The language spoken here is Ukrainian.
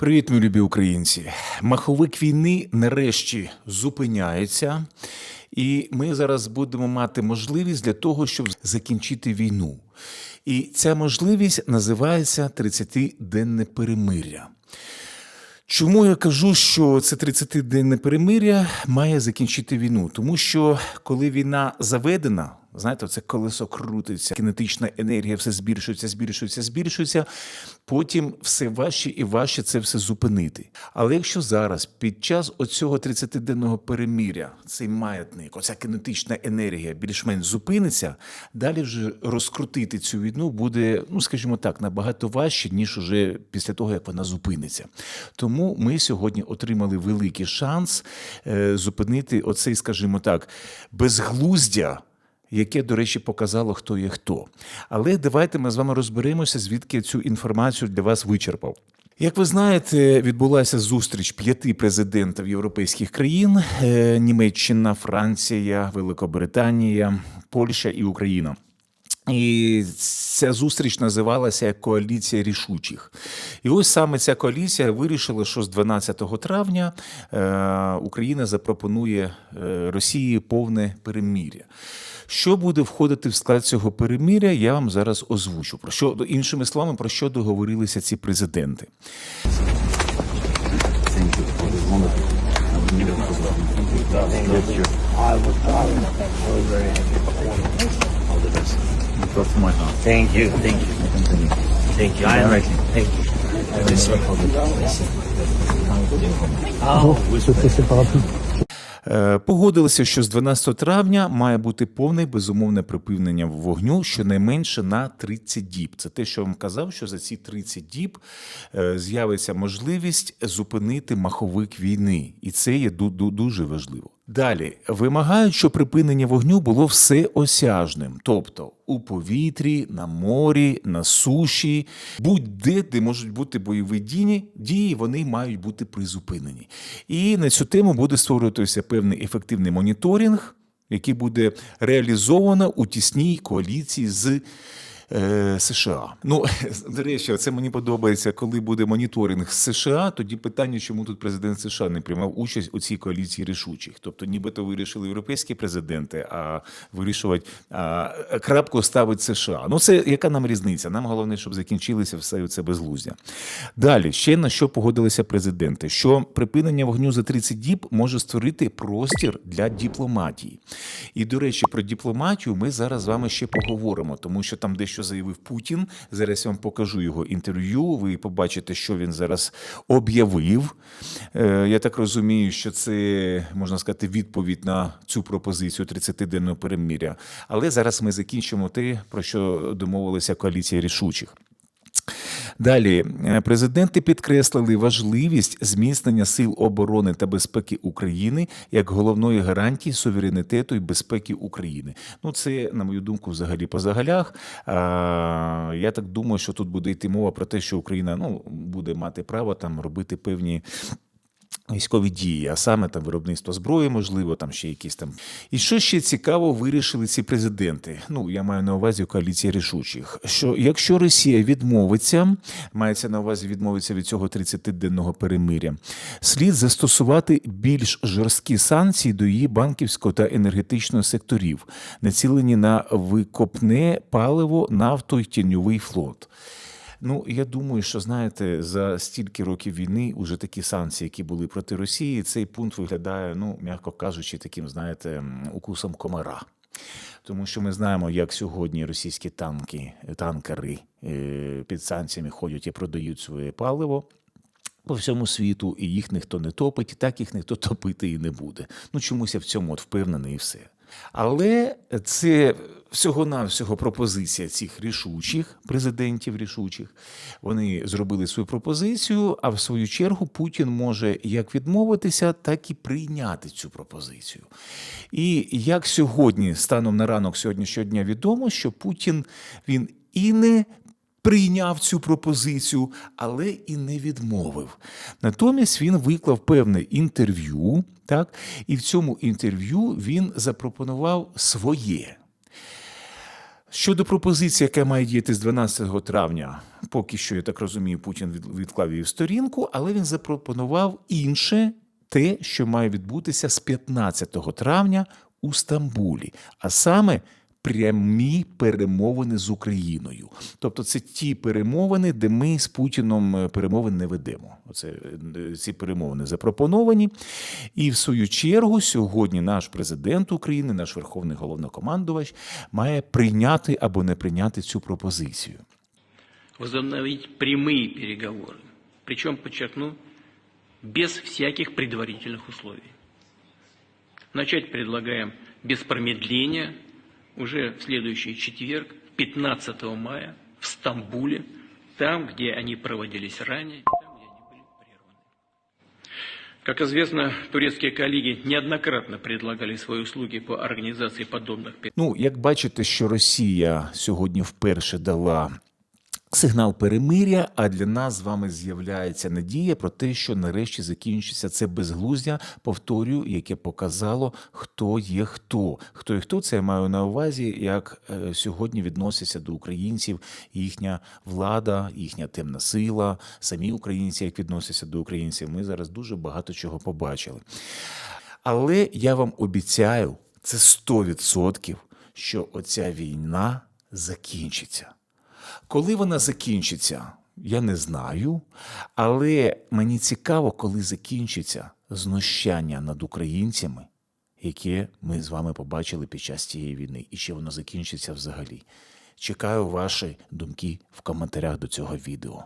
Привіт, мої любі українці. Маховик війни нарешті зупиняється, і ми зараз будемо мати можливість для того, щоб закінчити війну. І ця можливість називається 30-денне перемир'я. Чому я кажу, що це 30-денне перемир'я має закінчити війну? Тому що коли війна заведена, знаєте, це колесо крутиться, кінетична енергія все збільшується, збільшується, збільшується. Потім все важче і важче це все зупинити. Але якщо зараз, під час оцього 30-денного перемир'я, цей маятник, оця кінетична енергія більш-менш зупиниться, далі вже розкрутити цю війну буде, ну скажімо так, набагато важче, ніж уже після того, як вона зупиниться. Тому ми сьогодні отримали великий шанс е, зупинити оцей, скажімо так, безглуздя. Яке, до речі, показало, хто є хто. Але давайте ми з вами розберемося, звідки цю інформацію для вас вичерпав. Як ви знаєте, відбулася зустріч п'яти президентів європейських країн: е, Німеччина, Франція, Великобританія, Польща і Україна. І ця зустріч називалася коаліція рішучих. І ось саме ця коаліція вирішила, що з 12 травня е, Україна запропонує е, Росії повне перемір'я. Що буде входити в склад цього перемиря, я вам зараз озвучу. Про що іншими словами, про що договорилися ці президенти. I. All the best. Talk to my heart. Thank you, thank you, Continue. thank you. I am, Directly. thank you. The Oh, whisper. Е, Погодилися, що з 12 травня має бути повне безумовне припинення вогню щонайменше на 30 діб. Це те, що я вам казав, що за ці 30 діб е, з'явиться можливість зупинити маховик війни, і це є ду- ду- дуже важливо. Далі вимагають, щоб припинення вогню було всеосяжним, тобто у повітрі, на морі, на суші, будь-де, де можуть бути бойові дії, вони мають бути призупинені. І на цю тему буде створюватися певний ефективний моніторинг, який буде реалізовано у тісній коаліції з. Е, США. Ну, до речі, це мені подобається, коли буде моніторинг США. Тоді питання, чому тут президент США не приймав участь у цій коаліції рішучих. Тобто, нібито вирішили європейські президенти, а вирішувати а, крапку ставить США. Ну, це яка нам різниця? Нам головне, щоб закінчилося все це безглуздя. Далі ще на що погодилися президенти: що припинення вогню за 30 діб може створити простір для дипломатії. І до речі, про дипломатію ми зараз з вами ще поговоримо, тому що там дещо заявив Путін. Зараз я вам покажу його інтерв'ю. Ви побачите, що він зараз об'явив. Е, Я так розумію, що це можна сказати відповідь на цю пропозицію 30-денного перемиря. Але зараз ми закінчимо те, про що домовилася коаліція рішучих. Далі е, президенти підкреслили важливість зміцнення сил оборони та безпеки України як головної гарантії суверенітету і безпеки України. Ну це, на мою думку, взагалі по загалях. Я так думаю, що тут буде йти мова про те, що Україна ну буде мати право там робити певні. Військові дії, а саме там виробництво зброї, можливо, там ще якісь там. І що ще цікаво вирішили ці президенти? Ну, я маю на увазі коаліція рішучих. Що якщо Росія відмовиться, мається на увазі відмовиться від цього 30-денного перемиря, слід застосувати більш жорсткі санкції до її банківського та енергетичного секторів, націлені на викопне паливо, нафту й тіньовий флот. Ну, я думаю, що знаєте, за стільки років війни уже такі санкції, які були проти Росії, цей пункт виглядає, ну м'яко кажучи, таким, знаєте, укусом комара. Тому що ми знаємо, як сьогодні російські танки, танкери е, під санкціями ходять і продають своє паливо. По всьому світу, і їх ніхто не топить, і так їх ніхто топити і не буде. Ну чомусь я в цьому от впевнений і все. Але це всього-навсього пропозиція цих рішучих президентів рішучих. Вони зробили свою пропозицію, а в свою чергу Путін може як відмовитися, так і прийняти цю пропозицію. І як сьогодні, станом на ранок сьогоднішнього дня, відомо, що Путін він і не прийняв цю пропозицію, але і не відмовив. Натомість він виклав певне інтерв'ю, так, і в цьому інтерв'ю він запропонував своє. Щодо пропозиції, яка має діяти з 12 травня, поки що, я так розумію, Путін від- відклав її в сторінку, але він запропонував інше те, що має відбутися з 15 травня у Стамбулі, а саме прямі перемовини з Україною. Тобто це ті перемовини, де ми з Путіном е, перемовин не ведемо. Оце е, ці перемовини запропоновані. І в свою чергу сьогодні наш президент України, наш верховний головнокомандувач, має прийняти або не прийняти цю пропозицію. возобновить прямые переговоры. Причем, подчеркну, без всяких предварительных условий. Начать предлагаем без промедления уже в следующий четверг, 15 мая, в Стамбуле, там, где они проводились ранее, и там, где они были прерваны. Как известно, турецкие коллеги неоднократно предлагали свои услуги по организации подобных Ну, як бачите, що Росія сьогодні вперше дала сигнал перемиря, а для нас з вами з'являється надія про те, що нарешті закінчиться це безглуздя, повторюю, яке показало, хто є хто. Хто і хто це я маю на увазі, як е, сьогодні відносяться до українців їхня влада, їхня темна сила, самі українці, як відносяться до українців. Ми зараз дуже багато чого побачили. Але я вам обіцяю, це 100%, що оця війна закінчиться. Коли вона закінчиться, я не знаю, але мені цікаво, коли закінчиться знущання над українцями, яке ми з вами побачили під час цієї війни, і чи воно закінчиться взагалі. Чекаю ваші думки в коментарях до цього відео.